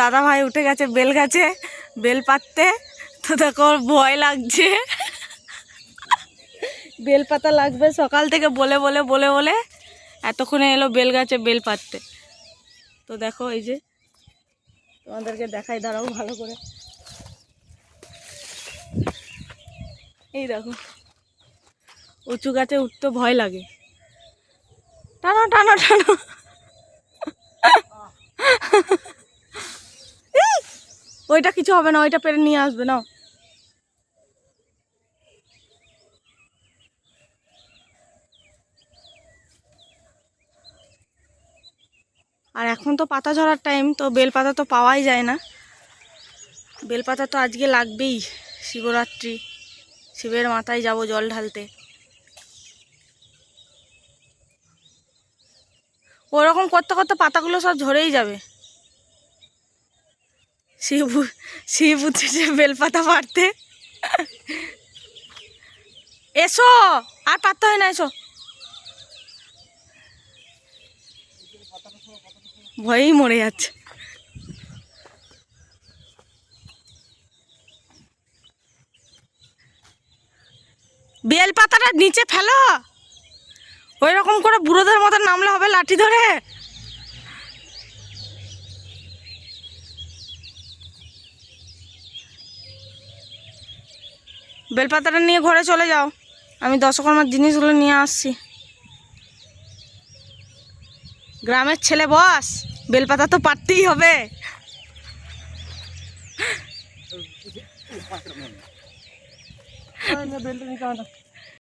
দাদা ভাই উঠে গেছে, বেল গাছে, বেল পাততে। তো দেখো ভয় লাগছে। বেল পাতা লাগবে, সকাল থেকে বলে বলে বলে বলে। এতক্ষণে এলো বেল গাছে, বেল পাততে। তো দেখো, এই যে তোমাদেরকে দেখাই, দাঁড়াও ভালো করে। এই দেখো, উঁচু গাছে উঠতে ভয় লাগে। টানো টানো টানো। ওইটা কিছু হবে না, ওইটা পেরে নিয়ে আসবে না আর এখন তো পাতা ঝরার টাইম তো বেলপাতা তো পাওয়াই যায় না। বেলপাতা তো আজকে লাগবেই, শিবরাত্রি। শিবের মাথায় যাব জল ঢালতে। ওরকম করতে করতে পাতাগুলো সব ঝরেই যাবে। শিব শিব উঠেছে বেলপাতা পাড়তে এসো, আর পারতে হয় না, এসো। ভয়েই মরে যাচ্ছে। বেল পাতাটা নিচে ফেলো। ওই রকম করে বুড়োদের মতো নামলে হবে লাঠি ধরে। বেলপাতাটা নিয়ে ঘরে চলে যাও। আমি দশকর্মার জিনিসগুলো নিয়ে আসছি। গ্রামের ছেলে বস, বেলপাতা তো পারতেই হবে। বেলটা